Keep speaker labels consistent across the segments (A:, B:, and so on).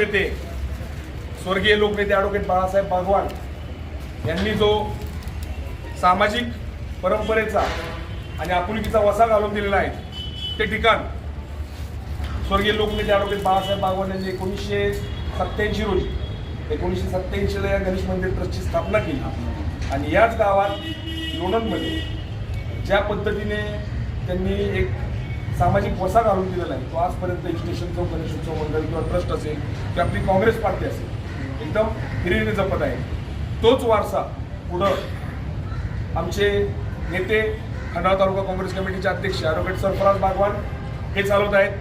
A: लोकनेते स्वर्गीय लोकनेते ॲडव्होकेट बाळासाहेब बागवान यांनी जो सामाजिक परंपरेचा आणि आपुलकीचा वसा घालून दिलेला आहे ते ठिकाण स्वर्गीय लोकनेते ॲडव्होकेट बाळासाहेब बागवान यांनी एकोणीसशे सत्याऐंशी रोजी एकोणीसशे सत्त्याऐंशीला या गणेश मंदिर ट्रस्टची स्थापना केली. आणि याच गावात लोणंदमध्ये ज्या पद्धतीने त्यांनी एक सामाजिक वसा घालून दिलेला आहे. तो आजपर्यंत स्टेशन चौक गणेशोत्सव मंडळ किंवा ट्रस्ट असेल किंवा आपली काँग्रेस पार्टी असेल एकदम हिरिरीने जपत आहे. तोच वारसा पुढं आमचे नेते खंडाळा तालुका काँग्रेस कमिटीचे अध्यक्ष ॲडव्होकेट सरफराज बागवान हे चालवत आहेत.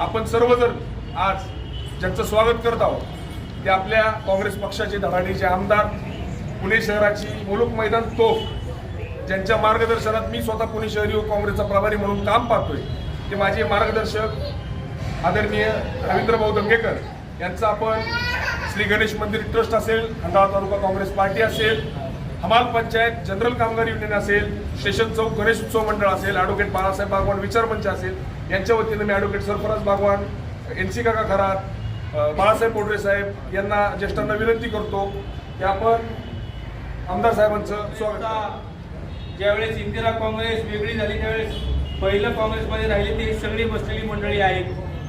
A: आपण सर्वजण आज ज्यांचं स्वागत करत आहोत ते आपल्या काँग्रेस पक्षाचे धडाडीचे आमदार पुणे शहराची मुलुक मैदान तोफ ज्यांच्या मार्गदर्शनात मी स्वतः पुणे शहरी व काँग्रेसचा प्रभारी म्हणून काम पाहतोय. जे माझे मार्गदर्शक आदरणीय रवींद्रभाऊ दंगेकर यांचं आपण श्री गणेश मंदिर ट्रस्ट असेल खंडाळा तालुका काँग्रेस पार्टी असेल हमाल पंचायत जनरल कामगार युनियन असेल स्टेशन चौक गणेश उत्सव मंडळ असेल ॲडव्होकेट बाळासाहेब बागवान विचार मंच असेल यांच्या वतीनं मी advocate Sarfaraz Bagwan N C काका खरात बाळासाहेब पोडरे साहेब यांना ज्येष्ठांना विनंती करतो की आपण आमदार साहेबांचं स्वागत
B: ज्यावेळेस इंदिरा काँग्रेस वेगळी झाली त्यावेळेस पहिलं काँग्रेसमध्ये राहिली ती सगळी बसलेली मंडळी आहेत.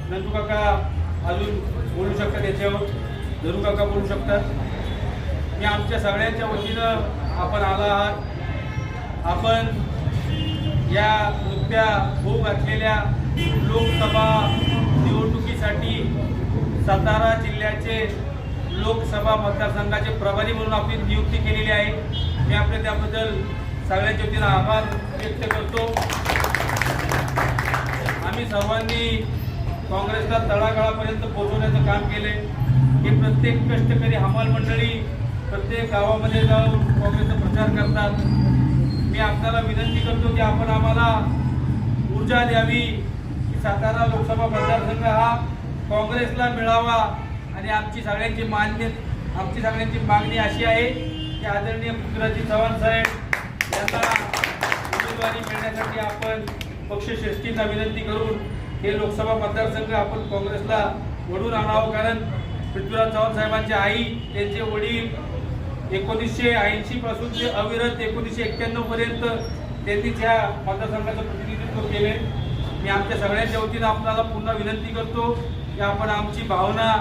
B: नंदू काका अजून बोलू शकतात याच्यावर. धरू काका बोलू शकतात. मी आमच्या सगळ्यांच्या वतीनं आपण आला आहात. आपण या नुकत्या होऊ घातलेल्या लोकसभा निवडणुकीसाठी सातारा जिल्ह्याचे लोकसभा मतदारसंघाचे प्रभारी म्हणून आपली नियुक्ती केलेली आहे. मी आपल्या त्याबद्दल सगळ्यांच्या वतीनं आभार व्यक्त करतो. आम्ही सर्वांनी काँग्रेसला तळागाळापर्यंत पोहोचवण्याचं काम केले हे प्रत्येक कष्टकरी हमाल मंडळी प्रत्येक गावामध्ये जाऊन काँग्रेसचा प्रचार करतात. मी आपल्याला विनंती करतो की आपण आम्हाला ऊर्जा द्यावी. की सातारा लोकसभा मतदारसंघ हा काँग्रेसला मिळावा आणि आमची सगळ्यांची मान्य आमची सगळ्यांची मागणी अशी आहे की आदरणीय पृथ्वीराजी चव्हाण साहेब यांना उमेदवारी मिळण्यासाठी आपण पक्षश्रेष्ठींना विनंती करून हे लोकसभा मतदारसंघ आपण काँग्रेसला वडून आणावं. कारण पृथ्वीराज चव्हाण साहेबांची आई त्यांचे वडील एकोणीसशे ऐंशी पासून ते अविरत एकोणीसशे एक्क्याण्णव पर्यंत त्यांनी त्या मतदारसंघाचं प्रतिनिधित्व केले. मी आमच्या सगळ्यांच्या वतीनं आपल्याला पुन्हा विनंती करतो की आपण आमची भावना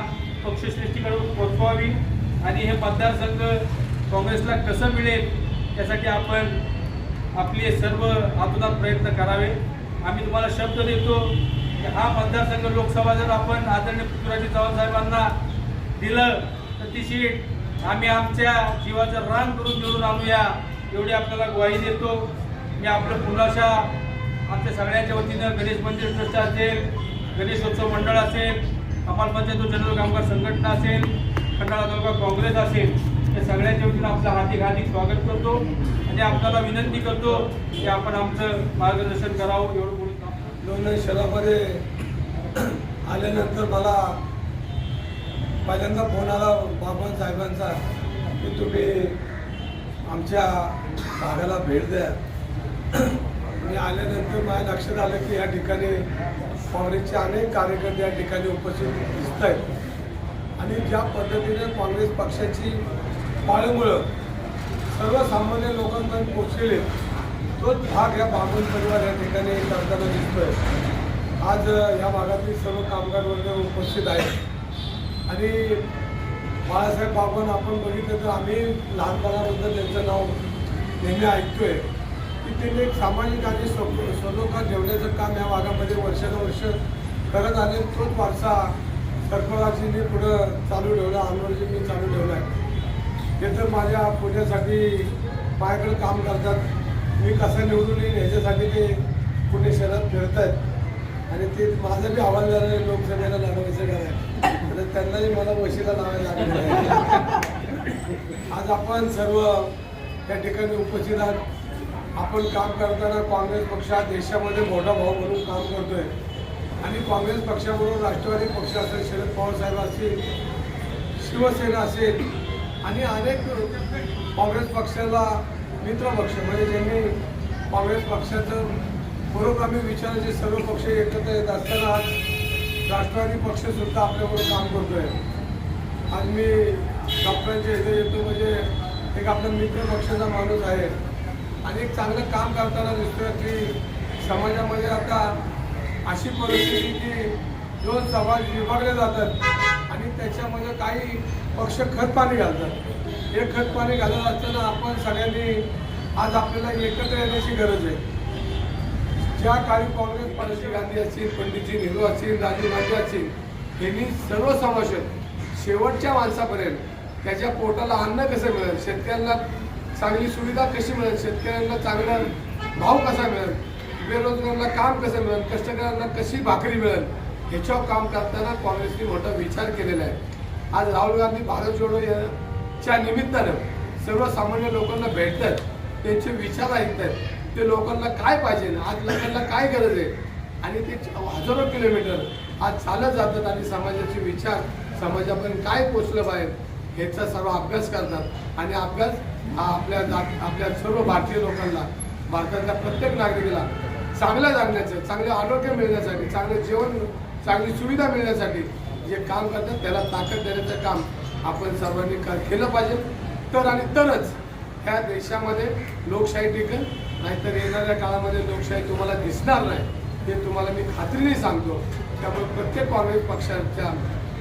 B: पक्षश्रेष्ठीकडून पोचवावी आणि हे मतदारसंघ काँग्रेसला कसं मिळेल त्यासाठी आपण आपले सर्व आतुनात प्रयत्न करावे. आम्ही तुम्हाला शब्द देतो की हा मतदारसंघ लोकसभा जर आपण आदरणीय पृथ्वीराजी चव्हाण साहेबांना दिलं तर ती सीट आम्ही आमच्या जीवाचं रान करून निवडून आणूया एवढी आपल्याला ग्वाही देतो. मी आपलं पुन्हाशा आमच्या सगळ्यांच्या वतीनं गणेश मंदिर ट्रस्ट असेल गणेशोत्सव मंडळ असेल कमाल पंचायत जनरल कामगार संघटना असेल खंडाळा तालुका काँग्रेस असेल सगळ्यांच्या वतीनं आपलं हार्दिक हार्दिक स्वागत करतो. आणि आपल्याला विनंती करतो की आपण आमचं मार्गदर्शन करावं एवढं बोलून
C: लोणंद शहरामध्ये आल्यानंतर मला पहिल्यांदा फोन आला बाबा साहेबांचा की तुम्ही आमच्या भागाला भेट द्या. आणि आल्यानंतर माझ्या लक्षात आलं की या ठिकाणी काँग्रेसचे अनेक कार्यकर्ते या ठिकाणी उपस्थित दिसत आहेत आणि ज्या पद्धतीने काँग्रेस पक्षाची पाळमुळं सर्वसामान्य लोकांपर्यंत पोचलेले तोच भाग या बाबून परिवार या ठिकाणी करताना दिसतोय. आज या भागातील सर्व कामगार वर्ग उपस्थित आहेत. आणि बाळासाहेब बाबन आपण बघितलं तर आम्ही लहानपणाबद्दल त्यांचं नाव नेहमी ऐकतोय. की त्यांनी एक सामाजिक आणि स्व- स्वलोकात ठेवण्याचं काम या भागामध्ये वर्षानुवर्ष करत आले तोच वारसा सरफराजींनी पुढं चालू ठेवला अनवरजींनी चालू ठेवला आहे. ते तर माझ्या पुण्यासाठी माझ्याकडे काम करतात. मी कसं निवडून येईन ह्याच्यासाठी ते पुणे शहरात फिरत आहेत आणि ते माझं बी आव्हान झालं आहे लोकसभेला लढवायचं काय तर त्यांनाही मला वशीला लावायला लागलं आहे. आज आपण सर्व त्या ठिकाणी उपस्थित आहात. आपण काम करताना काँग्रेस पक्ष हा देशामध्ये मोठा भाऊ म्हणून काम करतोय. आणि काँग्रेस पक्षाबरोबर राष्ट्रवादी पक्ष असेल शरद पवार साहेब असतील शिवसेना असेल आणि अनेक काँग्रेस पक्षाला मित्र पक्ष म्हणजे ज्यांनी काँग्रेस पक्षाचं पुरोगामी विचाराचे सर्व पक्ष एकत्र येत असताना आज राष्ट्रवादी पक्षसुद्धा आपल्याबरोबर काम करतोय. आज मी डॉक्टरांच्या इथे येतो म्हणजे एक आपला मित्र पक्षाचा माणूस आहे. आणि एक चांगलं काम करताना दिसतोय की समाजामध्ये आता अशी परिस्थिती की दोन समाज विभागले जातात आणि त्याच्यामध्ये काही पक्ष खतपाणी घालतात. हे खतपाणी घालत असताना आपण सगळ्यांनी आज आपल्याला एकत्र येण्याची गरज आहे. ज्या काही काँग्रेस पार्टी गांधी असतील पंडितजी नेहरू असतील राजीव गांधी असतील यांनी सर्व समाजात शेवटच्या माणसापर्यंत त्याच्या पोटाला अन्न कसं मिळेल? शेतकऱ्यांना चांगली सुविधा कशी मिळेल? शेतकऱ्यांना चांगला भाव कसा मिळेल? बेरोजगारांना काम कसं मिळेल? कष्टकऱ्यांना कशी भाकरी मिळेल? ह्याच्यावर काम करताना काँग्रेसने मोठा विचार केलेला आहे. आज राहुल गांधी भारत जोडो च्या निमित्तानं सर्वसामान्य लोकांना भेटतात त्यांचे विचार ऐकतात ते लोकांना काय पाहिजे आज लोकांना काय गरज आहे? आणि ते हजारो किलोमीटर आज चालत जातात आणि समाजाचे विचार समाजापर्यंत काय पोचलं पाहिजे ह्याचा सर्व अभ्यास करतात. आणि अभ्यास हा आपल्या जा- आपल्या सर्व भारतीय लोकांना भारतातल्या प्रत्येक नागरिकाला चांगलं जागण्याचं चांगलं आरोग्य मिळण्यासाठी चांगलं जेवण चांगली सुविधा मिळण्यासाठी जे काम करतात त्याला ताकद देण्याचं काम आपण सर्वांनी केलं पाहिजे. तर आणि तरच ह्या देशामध्ये लोकशाही टिकेल नाहीतर येणाऱ्या काळामध्ये लोकशाही तुम्हाला दिसणार नाही हे तुम्हाला मी खात्रीने सांगतो. त्यामुळे प्रत्येक काँग्रेस पक्षाच्या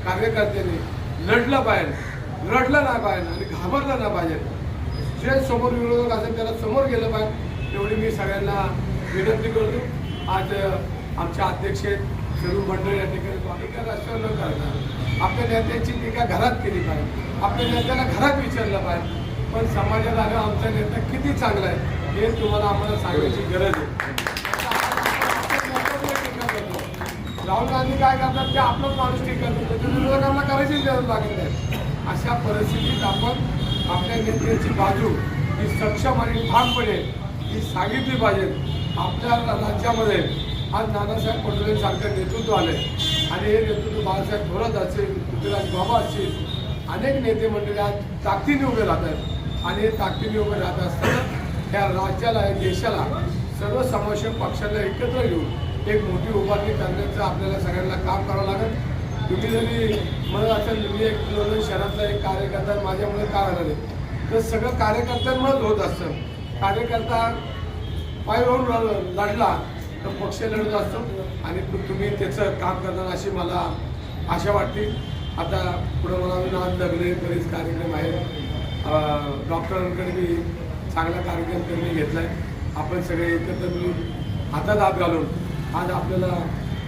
C: कार्यकर्त्यांनी लढलं पाहिजे. लढलं नाही पाहिजे आणि घाबरलं नाही पाहिजे. जे समोर विरोधक असेल त्याला समोर गेलं पाहिजे. एवढी मी सगळ्यांना विनंती करतो. आज आमच्या आमचे अध्यक्ष आहेत, सर्व मंडळी या ठिकाणी टीका रस्त्यावर न करता आपल्या नेत्यांची टीका घरात केली पाहिजे. आपल्या नेत्याला घरात विचारलं पाहिजे. पण समाजात आलं आमचा नेता किती चांगला आहे हे तुम्हाला आम्हाला सांगण्याची गरज आहे. राहुल गांधी काय करतात ते आपलं माणूस टीका करतो विरोधकांना करायचीच गरज लागत नाही. अशा परिस्थितीत आपण आपल्या नेत्यांची बाजू ही सक्षम आणि ठामपणे ही सांगितली पाहिजे. आपल्या राज्यामध्ये आज नानासाहेब पटोलेंसारखं नेतृत्व आलंय आणि हे नेतृत्व बाळासाहेब थोरात असेल पृथ्वीराज बाबा असतील अनेक नेते मंडळी आज ताकदीने उभे राहतात आणि हे ताकदीने उभे राहत असताना या राज्याला या देशाला सर्वसमावेशक पक्षाला एकत्र घेऊन एक मोठी उभारणी करण्याचं आपल्याला सगळ्यांना काम करावं लागेल. तुम्ही जरी म्हणत असेल मी एक शहरातला एक कार्यकर्ता माझ्यामुळे काय झालं तर सगळं कार्यकर्त्यांमुळेच होत असतं. कार्यकर्ता पाय लढला तर पक्ष लढत असतो आणि तुम्ही त्याचं काम करणार अशी मला आशा वाटते. आता पुढं मला अजून आज लग्न बरेच कार्यक्रम आहेत. डॉक्टरांकडे मी चांगला कार्यक्रम त्यांनी घेतला आहे आपण सगळे एकत्र मिळून हातात हात घालून आज आपल्याला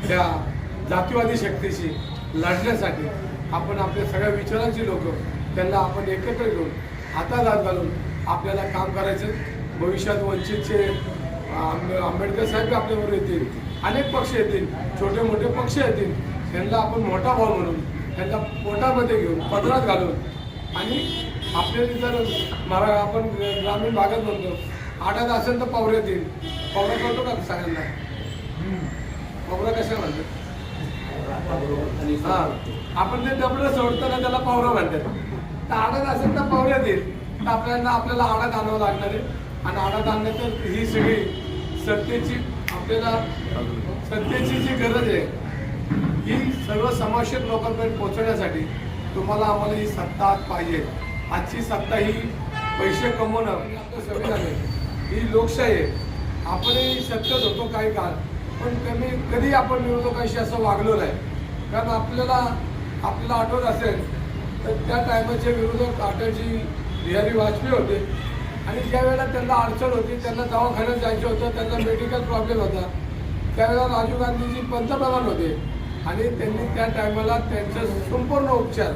C: त्या जातीवादी शक्तीशी लढण्यासाठी आपण आपल्या सगळ्या विचारांची लोक त्यांना आपण एकत्र घेऊन हातात हात घालून आपल्याला काम करायचं. भविष्यात वंचितचे आंबेडकर साहेब आपल्याबरोबर येतील. अनेक पक्ष येतील. छोटे मोठे पक्ष येतील. त्यांना आपण मोठा भाव म्हणून त्यांना पोटामध्ये घेऊन पदरात घालून आणि आपल्याला जर मरा आपण ग्रामीण भागात म्हणतो आठात असेल तर पवरे येतील. पवरा करतो का सगळ्यांना? पवरा कशा म्हणतात? हां. आपण ते डबडं सोडताना त्याला पवरा म्हणतात. तर आडात असेल तर पावरे येतील. तर आपल्याला आपल्याला आडात आणावं लागणार आहे. आणि आडात आणण्यात ही सगळी सत्तेची आपल्याला सत्तेची जी गरज आहे ही सर्व समावेशक लोकांपर्यंत पोहोचवण्यासाठी तुम्हाला आम्हाला ही सत्ता पाहिजे. आजची सत्ता ही पैसे कमवणं आपलं संविधान आहे ही लोकशाही आहे. आपणही सत्तेत होतो काही काळ पण कमी कधी आपण विरोधकांशी असं वागलो नाही. कारण आपल्याला आपल्याला आठवत असेल तर त्या टायमाचे विरोधक अटलजी बिहारी वाजपेयी होते. आणि ज्या वेळेला त्यांना अडचण होती त्यांना दवाखान्यात जायचं होतं त्यांना मेडिकल प्रॉब्लेम होता. त्यावेळेला राजीव गांधीजी पंतप्रधान होते. आणि त्यांनी त्या टायमाला त्यांचं संपूर्ण उपचार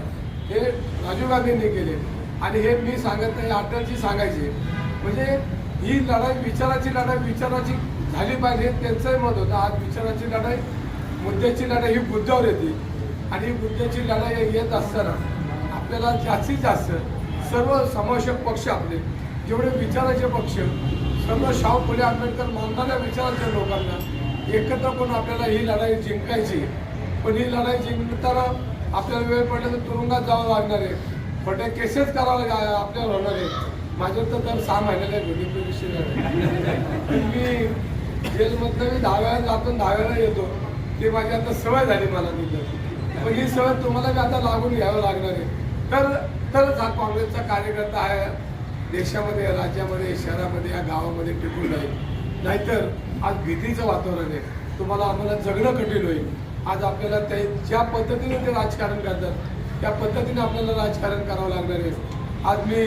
C: हे राजीव गांधींनी केले. आणि हे मी सांगत नाही अटलजी सांगायचे. म्हणजे ही लढाई विचाराची लढाई विचाराची झाली पाहिजे हे त्यांचंही मत होतं. आज विचाराची लढाई मुद्द्याची लढाई ही बुद्धावर येते. आणि ही मुद्द्याची लढाई येत असताना आपल्याला जास्तीत जास्त सर्व समावेशक पक्ष आपले जेवढे विचाराचे पक्ष सर्व शाहू फुले आंबेडकर मानणाऱ्या विचाराच्या लोकांना एकत्र करून आपल्याला ही लढाई जिंकायची? पण ही लढाई जिंकताना आपल्याला वेळ पडला तर तुरुंगात जावं लागणार आहे. फटे केसेस करावं आपल्याला होणार आहे. माझ्या तर दर सहा महिन्याला भेटी विषय. मी जेलमधनं मी दहा वेळा जातो आणि दहा वेळा येतो. ते माझी आता सवय झाली मला तिथं. पण ही सवय तुम्हाला बी आता लागून घ्यावं लागणार आहे. तर तरच हा काँग्रेसचा कार्यकर्ता आहे. देशामध्ये राज्यामध्ये शहरामध्ये या गावामध्ये टिकून राहील. नाहीतर आज भीतीचं वातावरण आहे. तुम्हाला आम्हाला जगणं कठीण होईल. आज आपल्याला ते ज्या पद्धतीने ते राजकारण करतात त्या पद्धतीने आपल्याला राजकारण करावं लागणार आहे. आज मी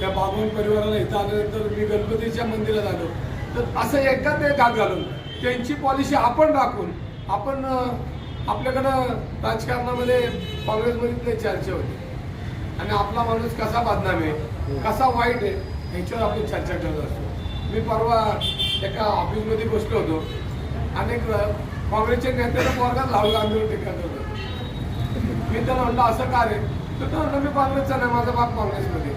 C: त्या बाबून परिवाराला इथं आल्यानंतर मी गणपतीच्या मंदिरात आलो. तर असं एकाच एक हात घालून त्यांची पॉलिसी आपण राखून आपण आपल्याकडं राजकारणामध्ये काँग्रेसमध्ये चर्चा होती आणि आपला माणूस कसा बदनाम आहे? कसा वाईट आहे? ह्याच्यावर आपण चर्चा करत असतो. मी परवा एका ऑफिसमध्ये बसलो होतो. अनेक अ, काँग्रेसच्या नेत्याला पोरगात राहुल गांधीवर टीका करत होतो. मी त्याला म्हणलं असं का रे? तर तो म्हणलं मी काँग्रेसचा नाही माझा बाप काँग्रेसमध्ये